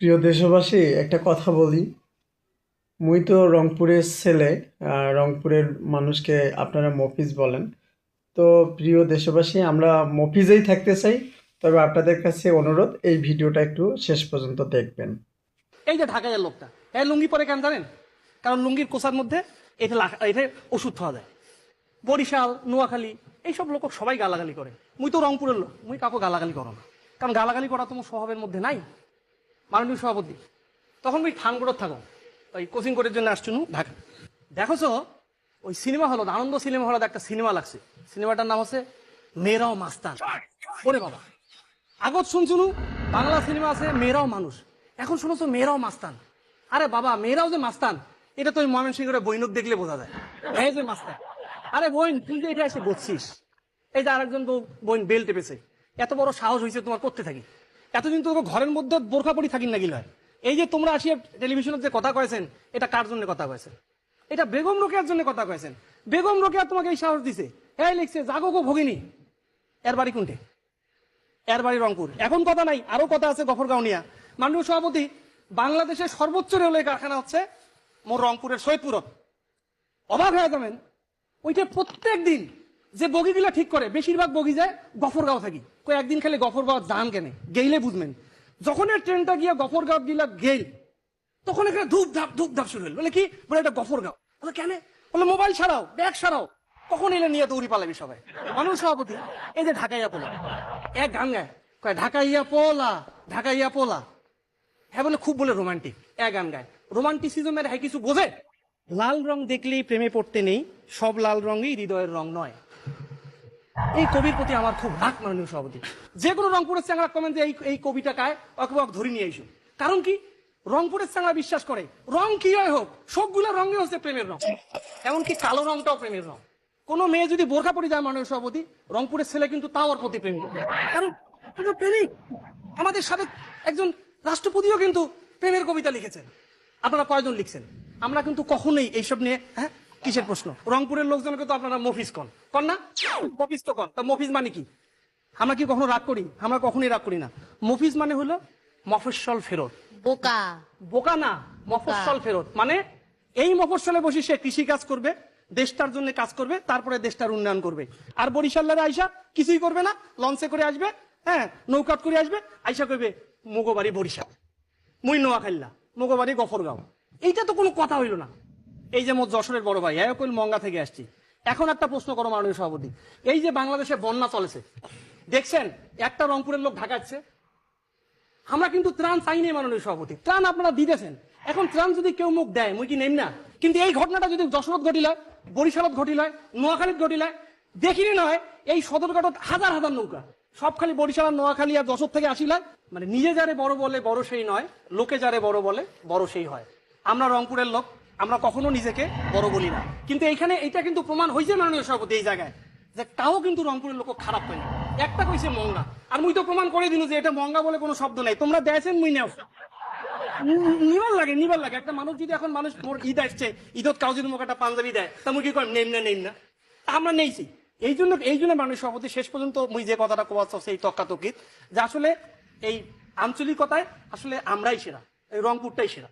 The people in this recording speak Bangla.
প্রিয় দেশবাসী, একটা কথা বলি। মুই তো রংপুরের ছেলে রংপুরের মানুষকে আপনারা মফিজ বলেন। তো প্রিয় দেশবাসী, আমরা মফিজেই থাকতে চাই, তবে আপনাদের কাছে অনুরোধ, এই ভিডিওটা একটু শেষ পর্যন্ত দেখবেন। এই যে ঢাকাইয়ের লোকটা এই লুঙ্গি পরে কেন জানেন? কারণ লুঙ্গির কোষার মধ্যে এটা ওষুধ খাওয়া যায়। বরিশাল, নোয়াখালী, এইসব লোক সবাই গালাগালি করে। মুই তো রংপুরের লোক, মুই কাউকে গালাগালি করো না। কারণ গালাগালি করা তোমার স্বভাবের মধ্যে নাই। মাননীয় সভাপতি, তখন ওই থানগড়ত থাকো। ওই কোচিং কোর্টের জন্য আসছুন ঢাকা। দেখোছো, ওই সিনেমা হল আনন্দ সিনেমা হলে একটা সিনেমা লাগছে। সিনেমাটার নাম হচ্ছে মেয়েরাও মাস্তান। ওরে বাবা। আগত শুনছুনু বাংলা সিনেমা আছে মেয়েরাও মানুষ। এখন শুনেছো মেয়েরাও মাস্তান। আরে বাবা মেয়েরাও যে মাস্তান, এটা তো ময়মনসিংহের বৈনক দেখলে বোঝা যায়। যে মাস্তান। আরে বোন তুই যে এটা এসে বলছিস এই যে আরেকজন বউ বোন বেল টেপেছে। এত বড় সাহস হয়েছে তোমার করতে থাকি। এতদিন তো ঘরের মধ্যে বোরখা পরি থাকি না? গিলয় এই যে তোমরা আসিয়া টেলিভিশনের যে কথা কয়েছেন, এটা কার জন্য কথা কয়েছেন? এটা বেগম রোকেয়ার জন্য কথা কয়েছেন। বেগম রোকেয়া তোমাকে এই সাহস দিছে। এই লিখছে, জাগো গো ভগিনী। এর বাড়ি কোনটে? এর বাড়ি রংপুর। এখন কথা নাই, আরও কথা আছে গফরগাঁও নিয়া। মাননীয় সভাপতি, বাংলাদেশের সর্বোচ্চ রেলওয়ে কারখানা হচ্ছে মোর রংপুরের সৈয়দপুরত। অবাক হয়ে যাবেন, ওইটা প্রত্যেক দিন যে বগিগুলা ঠিক করে, বেশিরভাগ বগি যায় গফরগাঁও থাকি। কই একদিন খালি গফরগাঁও যান কেনে, গেইলে বুঝবেন। যখন ট্রেনটা গিয়া গফরগাঁও গিলা গেল তখন এখানে ধূপ ধাপ ধূপ ধাপ শুরু হলো বলে কি? বলে এটা গফরগাঁও। বলে কেন? বলে মোবাইল ছাড়াও, ব্যাগ ছাড়াও। কখন এলে নিয়ে দৌড়ি পালাবি সবাই? মানুষ সভাপতি। এই যে ঢাকাইয়া পোলা। এক গান গায় কয়, ঢাকাইয়া পোলা ঢাকাইয়া পোলা। হ্যাঁ বলে খুব বলে রোমান্টিক এক গান গায় রোমান্টিক রোমান্টিসিজমের হ্যাঁ কিছু বোঝে? লাল রং দেখলেই প্রেমে পড়তে নেই, সব লাল রঙই হৃদয়ের রং নয়। এই কবির প্রতি আমার খুব রাগ, মাননীয় সভাপতি। যে কোনো রংপুরের চ্যাংরা কমেন যে এই কবিটা কায় অক ধরে নিয়ে আইসো। কারণ কি? রংপুরের চ্যাংরা বিশ্বাস করে। রং কি হয় হোক, সবগুলো রঙে হচ্ছে প্রেমের রং। এমনকি কালো রংটাও প্রেমের রং। কোনো মেয়ে যদি বোরখা পরে যায়, মাননীয় সভাপতি, রংপুরের ছেলে কিন্তু তাও ওর প্রতি প্রেমিক। কারণ প্রেমিক। আমাদের সাথে একজন রাষ্ট্রপতিও কিন্তু প্রেমের কবিতা লিখেছেন। আপনারা কয়জন লিখছেন? আমরা কিন্তু কখনোই এইসব নিয়ে হ্যাঁ? কিসের প্রশ্ন? রংপুরের লোকজনকে তো আপনারা মফিজ কন। কন না? মফিজ তো কন। তা মফিজ মানে কি? আমরা কি কখনো রাগ করি? আমরা কখনোই রাগ করি না। মফিজ মানে হলো মফস্বল ফেরত। বোকা। বোকা না মফস্বল ফেরত। মানে এই মফস্বলে বসে সে কৃষি কাজ করবে দেশটার জন্য কাজ করবে তারপরে দেশটার উন্নয়ন করবে। আর বরিশালের আইসা কিছুই করবে না লঞ্চে করে আসবে হ্যাঁ নৌকাত করে আসবে আইসা করবে মুগোবাড়ি বরিশাল মুই নোয়াখাল্লা মুগোবাড়ি গফরগাঁও। এইটা তো কোনো কথা হইল না। এই যে মোট যশোরের বড় ভাই হ্যাঁ কইল মঙ্গা থেকে আসছি। এখন একটা প্রশ্ন করো মাননীয় সভাপতি। এই যে বাংলাদেশে বন্যা চলেছে, দেখছেন, একটা রংপুরের লোক ঢাকাচ্ছে আমরা কিন্তু ত্রাণ চাই নাই মাননীয় সভাপতি, ত্রাণ আপনারা দিতেছেন। এখন ত্রাণ যদি কেউ মুখ দেয়, মুই কি নেম না? কিন্তু এই ঘটনাটা যদি যশোরত ঘটিল বরিশালত ঘটিল নোয়াখালীত ঘটিল দেখিনি নয় এই সদরঘাটত হাজার হাজার নৌকা, সব খালি বরিশাল আর নোয়াখালী আর যশোর থেকে আসিল মানে নিজে যারে বড় বলে বড় সেই নয়, লোকে যারে বড় বলে বড় সেই হয়। আমরা রংপুরের লোক আমরা কখনো নিজেকে বড় বলি না। কিন্তু এইখানে এটা কিন্তু প্রমাণ হয়েছে মাননীয় সভাপতি এই জায়গায়, যে তাও কিন্তু রংপুরের লোক খারাপ হয় না একটা কইছে মঙ্গা আর মুই তো প্রমাণ করে দিনু যে এটা মঙ্গা বলে কোনো শব্দ নাই। তোমরা দেয়েছেন মুই নেও। নিবার লাগে নিবার লাগে। একটা মানুষ যদি এখন মানুষ মোর ঈদ আসছে, ঈদত কাউ যদি মোক একটা পাঞ্জাবি দেয়, তা মুই কি কর নেম না নেম না। আমরা নেইছি। এই জন্য এই জন্য মানুষ সভাপতি শেষ পর্যন্ত মুই যে কথাটা কোয়াচ্ছ সেই তক্কা তকিত যে আসলে এই আঞ্চলিকতায় আসলে আমরাই সেরা, এই রংপুরটাই সেরা।